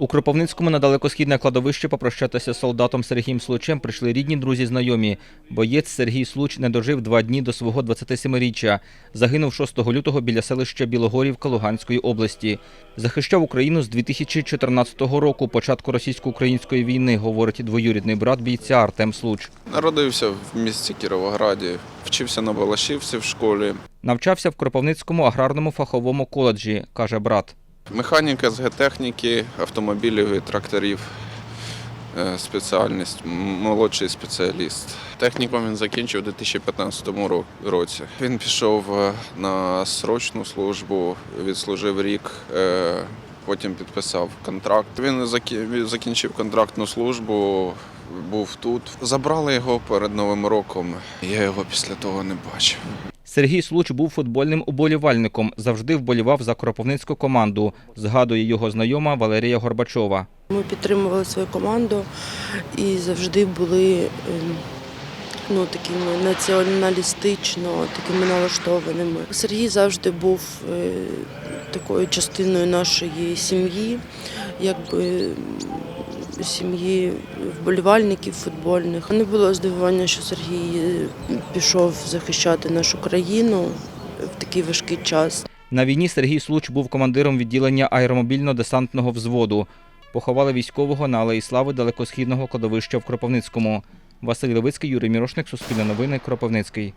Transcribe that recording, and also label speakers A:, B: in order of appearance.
A: У Кропивницькому на далекосхідне кладовище попрощатися з солдатом Сергієм Случем прийшли рідні друзі знайомі. Боєць Сергій Случ не дожив два дні до свого 27-річчя. Загинув 6 лютого біля селища Білогорівка Луганської області. Захищав Україну з 2014 року, початку російсько-української війни, говорить двоюрідний брат бійця Артем Случ.
B: Народився в місті Кіровограді, вчився на Балашівці в школі.
A: Навчався в Кропивницькому аграрному фаховому коледжі, каже брат.
B: Механіка з гетехніки, автомобілів і тракторів. е, Спеціальність, молодший спеціаліст. Технікум він закінчив у 2015 році. Він пішов е, на срочну службу, відслужив рік, е, потім підписав контракт. Він закінчив контрактну службу, був тут. Забрали його перед Новим роком. Я його після того не бачив.
A: Сергій Случ був футбольним уболівальником, завжди вболівав за кропивницьку команду, згадує його знайома Валерія Горбачова.
C: Ми підтримували свою команду і завжди були ем, ну, такими націоналістично, такими налаштованими. Сергій завжди був е, такою частиною нашої сім'ї, якби сім'ї вболівальників футбольних. Не було здивування, що Сергій е, пішов захищати нашу країну в такий важкий час.
A: На війні Сергій Случ був командиром відділення аеромобільно-десантного взводу. Поховали військового на Алеї Слави далекосхідного кладовища в Кропивницькому. Василь Левицький, Юрій Мірошник, Суспільне новини, Кропивницький.